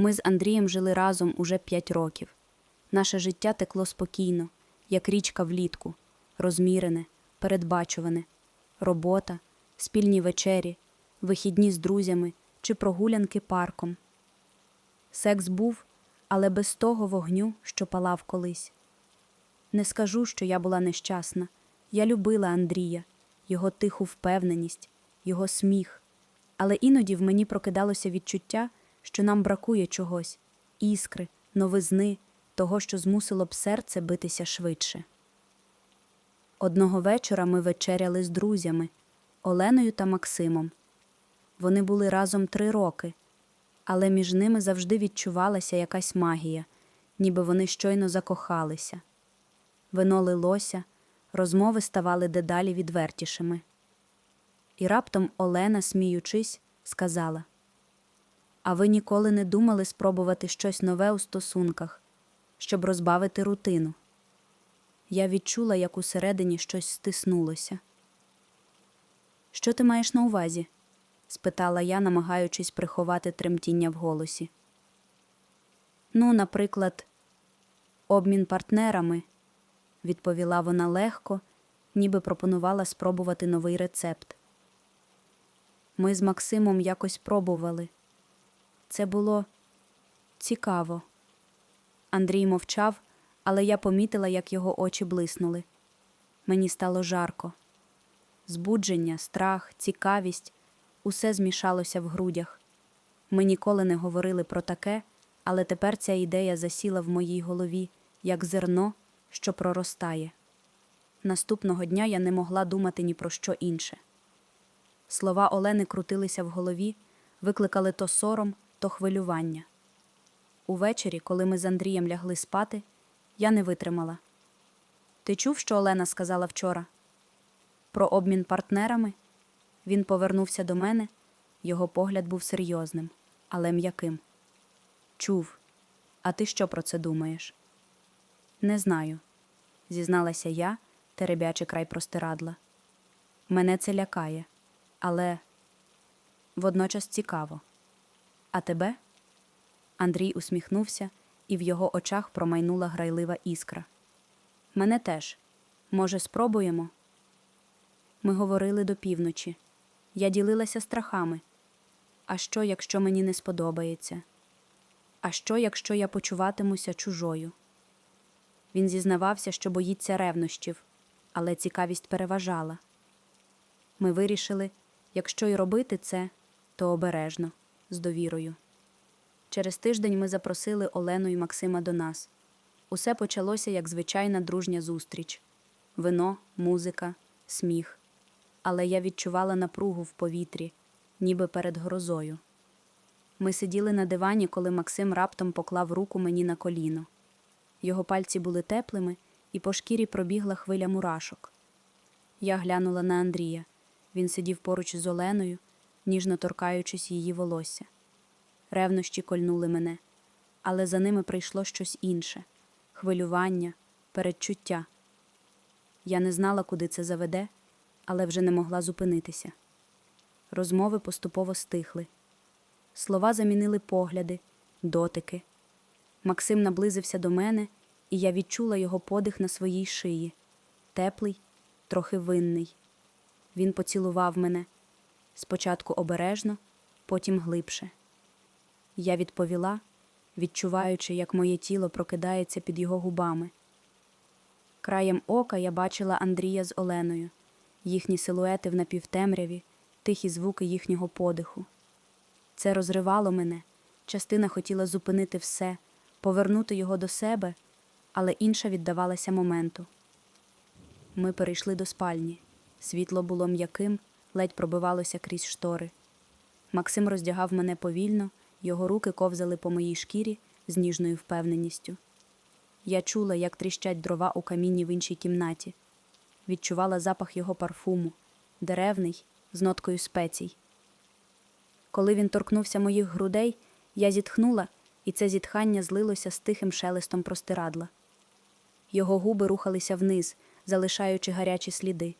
Ми з Андрієм жили разом уже п'ять років. Наше життя текло спокійно, як річка влітку, розмірене, передбачуване, робота, спільні вечері, вихідні з друзями чи прогулянки парком. Секс був, але без того вогню, що палав колись. Не скажу, що я була нещасна. Я любила Андрія, його тиху впевненість, його сміх. Але іноді в мені прокидалося відчуття, що нам бракує чогось іскри, новизни, того, що змусило б серце битися швидше. Одного вечора ми вечеряли з друзями Оленою та Максимом. Вони були разом три роки, але між ними завжди відчувалася якась магія, ніби вони щойно закохалися. Вино лилося, розмови ставали дедалі відвертішими. І раптом Олена, сміючись, сказала: А ви ніколи не думали спробувати щось нове у стосунках, щоб розбавити рутину? Я відчула, як усередині щось стиснулося. Що ти маєш на увазі? спитала я, намагаючись приховати тремтіння в голосі. Ну, наприклад, обмін партнерами, відповіла вона легко, ніби пропонувала спробувати новий рецепт. Ми з Максимом якось пробували. Це було цікаво. Андрій мовчав, але я помітила, як його очі блиснули. Мені стало жарко. Збудження, страх, цікавість усе змішалося в грудях. Ми ніколи не говорили про таке, але тепер ця ідея засіла в моїй голові, як зерно, що проростає. Наступного дня я не могла думати ні про що інше. Слова Олени крутилися в голові, викликали то сором, то хвилювання. Увечері, коли ми з Андрієм лягли спати, я не витримала. Ти чув, що Олена сказала вчора? Про обмін партнерами? Він повернувся до мене, його погляд був серйозним, але м'яким. Чув. А ти що про це думаєш? Не знаю, зізналася я, теребячи край простирадла. Мене це лякає, але водночас цікаво. А тебе? Андрій усміхнувся, і в його очах промайнула грайлива іскра. Мене теж. Може, спробуємо? Ми говорили до півночі. Я ділилася страхами. А що, якщо мені не сподобається? А що, якщо я почуватимуся чужою? Він зізнавався, що боїться ревнощів, але цікавість переважала. Ми вирішили, якщо й робити це, то обережно, з довірою. Через тиждень ми запросили Олену і Максима до нас. Усе почалося як звичайна дружня зустріч вино, музика, сміх. Але я відчувала напругу в повітрі, ніби перед грозою. Ми сиділи на дивані, коли Максим раптом поклав руку мені на коліно. Його пальці були теплими, і по шкірі пробігла хвиля мурашок. Я глянула на Андрія. Він сидів поруч з Оленою, ніжно торкаючись її волосся. Ревнощі кольнули мене, але за ними прийшло щось інше хвилювання, передчуття. Я не знала, куди це заведе, але вже не могла зупинитися. Розмови поступово стихли. Слова замінили погляди, дотики. Максим наблизився до мене, і я відчула його подих на своїй шиї теплий, трохи винний. Він поцілував мене спочатку обережно, потім глибше. Я відповіла, відчуваючи, як моє тіло прокидається під його губами. Краєм ока я бачила Андрія з Оленою, їхні силуети в напівтемряві, тихі звуки їхнього подиху. Це розривало мене. Частина хотіла зупинити все, повернути його до себе, але інша віддавалася моменту. Ми перейшли до спальні. Світло було м'яким, ледь пробивалося крізь штори. Максим роздягав мене повільно, його руки ковзали по моїй шкірі з ніжною впевненістю. Я чула, як тріщать дрова у каміні в іншій кімнаті, відчувала запах його парфуму, деревний, з ноткою спецій. Коли він торкнувся моїх грудей, я зітхнула, і це зітхання злилося з тихим шелестом простирадла. Його губи рухалися вниз, залишаючи гарячі сліди.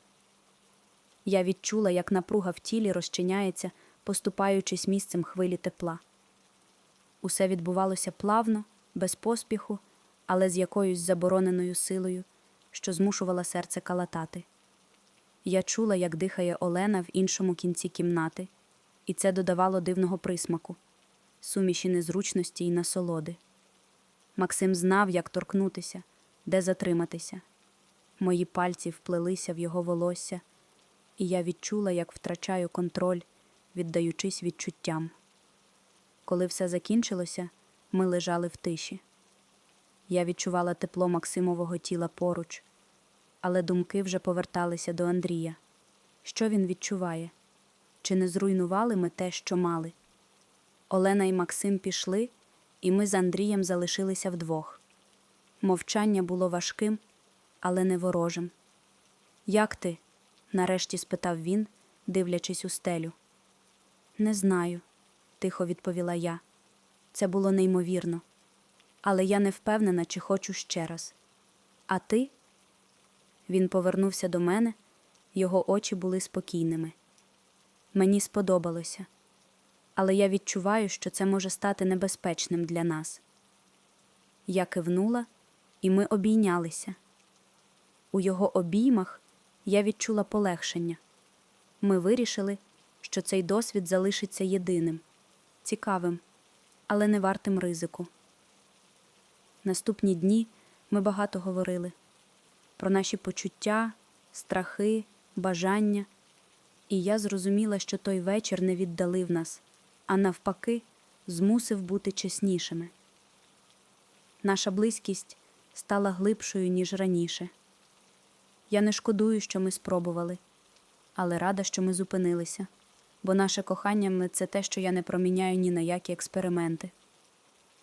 Я відчула, як напруга в тілі розчиняється, поступаючись місцем хвилі тепла. Усе відбувалося плавно, без поспіху, але з якоюсь забороненою силою, що змушувала серце калатати. Я чула, як дихає Олена в іншому кінці кімнати, і це додавало дивного присмаку, суміші незручності і насолоди. Максим знав, як торкнутися, де затриматися. Мої пальці вплелися в його волосся, і я відчула, як втрачаю контроль, віддаючись відчуттям. Коли все закінчилося, ми лежали в тиші. Я відчувала тепло Максимового тіла поруч, але думки вже поверталися до Андрія. Що він відчуває? Чи не зруйнували ми те, що мали? Олена і Максим пішли, і ми з Андрієм залишилися вдвох. Мовчання було важким, але не ворожим. Як ти? Нарешті спитав він, дивлячись у стелю. Не знаю, тихо відповіла я. Це було неймовірно. Але я не впевнена, чи хочу ще раз. А ти? Він повернувся до мене, його очі були спокійними. Мені сподобалося, але я відчуваю, що це може стати небезпечним для нас. Я кивнула, і ми обійнялися. У його обіймах я відчула полегшення. Ми вирішили, що цей досвід залишиться єдиним, цікавим, але не вартим ризику. Наступні дні ми багато говорили про наші почуття, страхи, бажання, і я зрозуміла, що той вечір не віддалив нас, а навпаки, змусив бути чеснішими. Наша близькість стала глибшою, ніж раніше. Я не шкодую, що ми спробували, але рада, що ми зупинилися, бо наше кохання це те, що я не проміняю ні на які експерименти.